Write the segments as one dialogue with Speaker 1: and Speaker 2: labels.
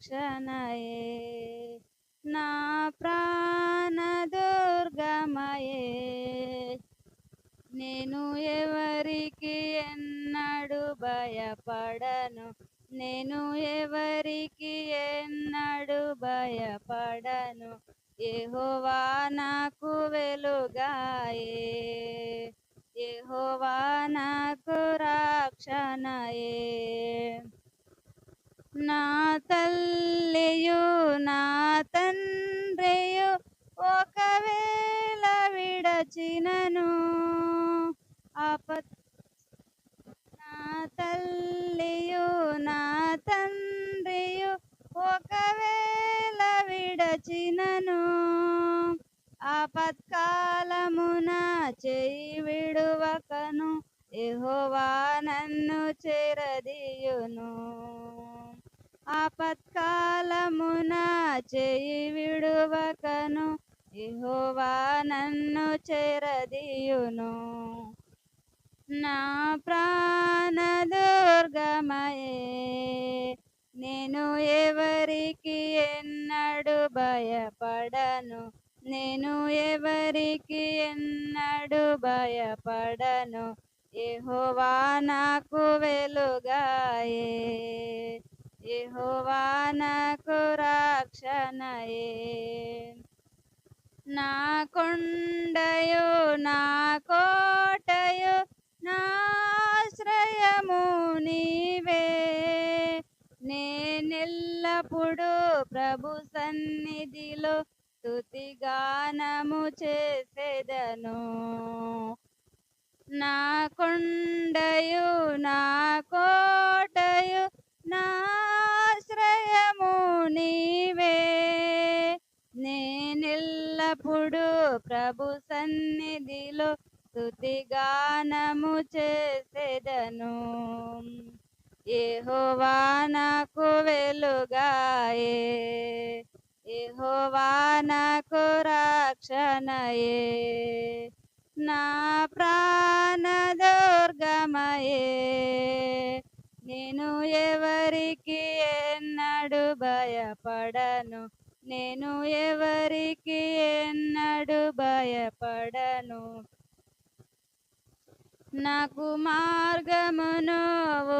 Speaker 1: రక్షణయే నా ప్రాణ దుర్గమయే. నేను ఎవరికి ఎన్నడు భయపడను. నేను ఎవరికి ఎన్నడు భయపడను. ఏహోవా నాకు వెలుగాయే. ఏహోవా నాకు రక్షణయే. నా విడచినను ఆపత్ నా తల్లియు నా తండ్రియు ఒకవేళ విడచినను ఆపత్కాలమున చేయి విడువకను ఎహోవా నన్ను చేరదీయును. ఆపత్కాలమున చేయి యెహోవా నన్ను చెరదీయును. నా ప్రాణ దుర్గమయే. నేను ఎవరికి ఎన్నడు భయపడను. నేను ఎవరికి ఎన్నడు భయపడను. ఎహోవా నాకు వెలుగాయే. ఎహోవా నాకు రక్షణయే. నా కొండయు నా కోటయు నాశ్రయము నీవే. నేనెల్లప్పుడు ప్రభు సన్నిధిలో తుతిగానము చేసేదను. నా కొండయు నా కోట నేనెల్లప్పుడు ప్రభు సన్నిధిలో స్తుతిగానము చేసేదను. ఏహోవా నాకు వెలుగాయే. ఏహోవా నాకు రక్షణయే. నా ప్రాణదుర్గమయే నేను ఎవరికి ఎన్నడు భయపడను. నేను ఎవరికి ఎన్నడు భయపడను. నాకు మార్గమును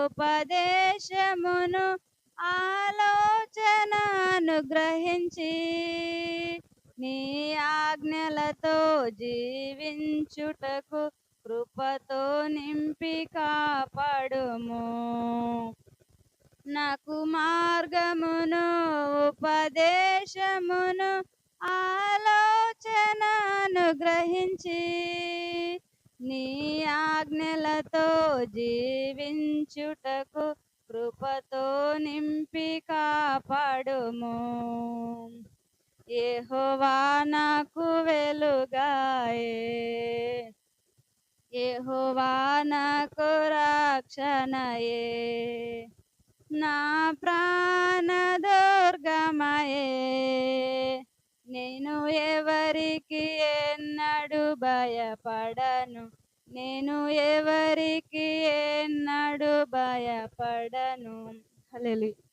Speaker 1: ఉపదేశమును ఆలోచన అనుగ్రహించి నీ ఆజ్ఞలతో జీవించుటకు కృపతో నింపి కాపాడుము. నాకు మార్గమును ఉపదేశమును ఆలోచన అనుగ్రహించి నీ ఆజ్ఞలతో జీవించుటకు కృపతో నింపి కాపాడుము. ఏహోవా నాకు వెలుగాయే. ఏహోవా నాకు రక్షణయే. నా ప్రాణదుర్గమయే. నేను ఎవరికి ఎన్నడు భయపడను. నేను ఎవరికి ఎన్నడు భయపడను. హల్లెలూయా.